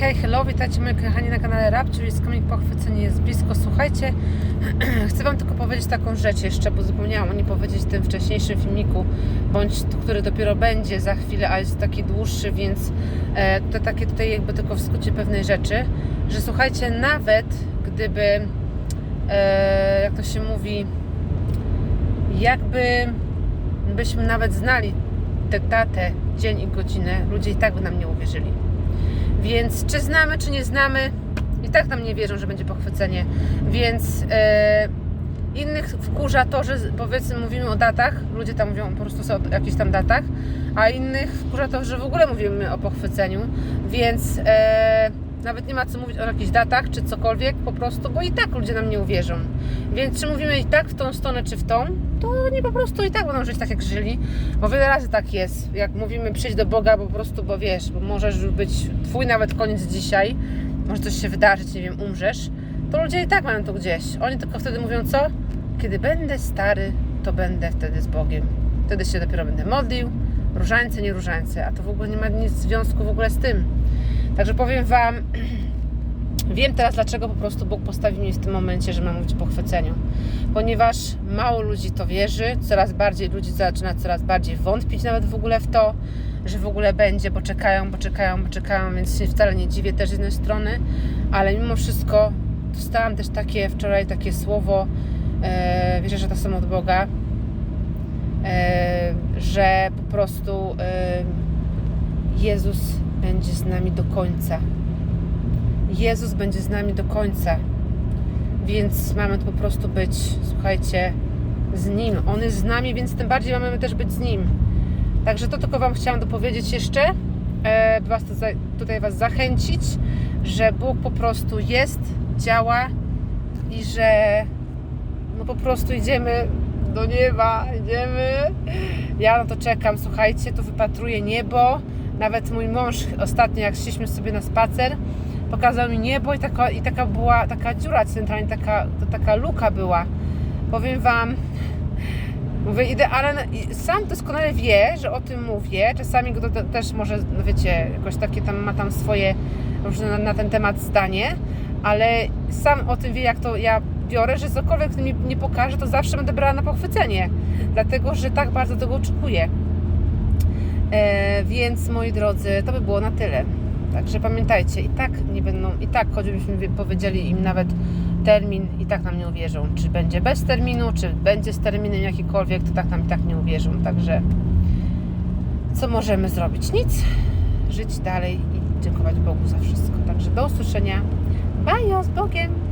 hej, hello, witajcie moi kochani na kanale Rap, czyli z komik pochwycenie jest blisko. Słuchajcie, chcę Wam tylko powiedzieć taką rzecz jeszcze, bo zapomniałam o niej powiedzieć w tym wcześniejszym filmiku, bądź który dopiero będzie za chwilę, a jest taki dłuższy, więc e, to takie tutaj jakby tylko w skrócie pewnej rzeczy, że słuchajcie, nawet gdyby, e, jak to się mówi, jakby byśmy nawet znali tę datę, dzień i godzinę, ludzie i tak by nam nie uwierzyli. Więc czy znamy, czy nie znamy, i tak nam nie wierzą, że będzie pochwycenie. Więc e, innych wkurza to, że powiedzmy mówimy o datach, ludzie tam mówią po prostu o jakichś tam datach, a innych wkurza to, że w ogóle mówimy o pochwyceniu. Więc e, nawet nie ma co mówić o jakichś datach, czy cokolwiek, po prostu, bo i tak ludzie nam nie uwierzą. Więc czy mówimy i tak w tą stronę, czy w tą, to nie po prostu i tak będą żyć tak, jak żyli. Bo wiele razy tak jest. Jak mówimy przyjść do Boga, po prostu, bo wiesz, bo możesz być twój nawet koniec dzisiaj, może coś się wydarzyć, nie wiem, umrzesz, to ludzie i tak mają to gdzieś. Oni tylko wtedy mówią co? Kiedy będę stary, to będę wtedy z Bogiem. Wtedy się dopiero będę modlił. Różańce, nie różańce. A to w ogóle nie ma nic związku w ogóle z tym. Także powiem Wam, wiem teraz dlaczego po prostu Bóg postawił mnie w tym momencie, że mam mówić o pochwyceniu. Ponieważ mało ludzi to wierzy, coraz bardziej ludzi zaczyna coraz bardziej wątpić nawet w ogóle w to, że w ogóle będzie, bo czekają, bo czekają, bo czekają, więc się wcale nie dziwię też z jednej strony, ale mimo wszystko dostałam też takie wczoraj takie słowo, e, wierzę, że to są od Boga, e, że po prostu e, Jezus będzie z nami do końca. Jezus będzie z nami do końca. Więc mamy po prostu być, słuchajcie, z Nim. On jest z nami, więc tym bardziej mamy też być z Nim. Także to tylko Wam chciałam dopowiedzieć jeszcze, e, by was to za, tutaj Was zachęcić, że Bóg po prostu jest, działa i że no po prostu idziemy do nieba, idziemy. Ja na to czekam, słuchajcie, tu wypatruję niebo. Nawet mój mąż ostatnio, jak szliśmy sobie na spacer, pokazał mi niebo i taka, i taka była taka dziura centralnie, taka, taka luka była. Powiem Wam, mówię, idę, ale i sam doskonale wie, że o tym mówię. Czasami go to też może, no wiecie, jakoś takie tam ma tam swoje różne na, na ten temat zdanie, ale sam o tym wie, jak to ja biorę, że cokolwiek mi nie pokaże, to zawsze będę brała na pochwycenie, dlatego, że tak bardzo tego oczekuję. E, więc moi drodzy, to by było na tyle. Także pamiętajcie, i tak nie będą, i tak choćbyśmy wie- powiedzieli im nawet termin, i tak nam nie uwierzą. Czy będzie bez terminu, czy będzie z terminem jakikolwiek, to tak nam i tak nie uwierzą. Także co możemy zrobić? Nic. Żyć dalej i dziękować Bogu za wszystko. Także do usłyszenia. Bajo z Bogiem!